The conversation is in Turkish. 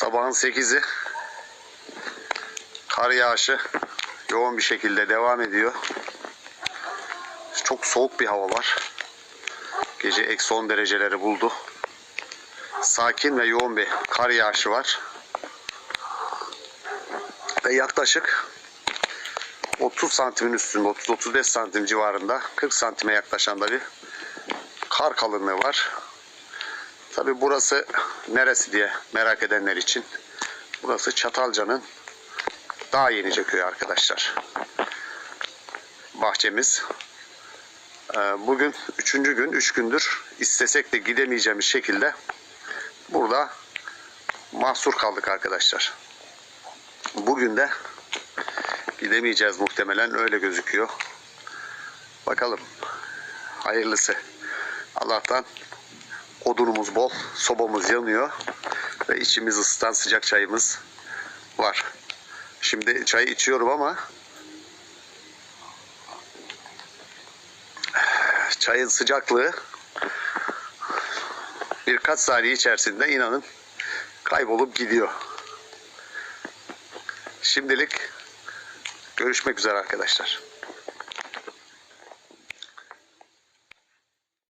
Sabahın 8'i kar yağışı yoğun bir şekilde devam ediyor. Çok soğuk bir hava var. Gece eksi 10 dereceleri buldu. Sakin ve yoğun bir kar yağışı var. Ve yaklaşık 30 santimin üstünde 30-35 santim civarında 40 santime yaklaşan da bir kar kalınlığı var. Tabi burası neresi diye merak edenler için burası Çatalca'nın Dağ Yenice köyü arkadaşlar. Bahçemiz. Ee, Bugün üçüncü gün, üç gündür istesek de gidemeyeceğimiz şekilde burada mahsur kaldık arkadaşlar. Bugün de gidemeyeceğiz muhtemelen öyle gözüküyor. Bakalım. Hayırlısı. Allah'tan odunumuz bol, sobamız yanıyor ve içimiz ısıtan sıcak çayımız var. Şimdi çayı içiyorum ama çayın sıcaklığı birkaç saniye içerisinde inanın kaybolup gidiyor. Şimdilik görüşmek üzere arkadaşlar.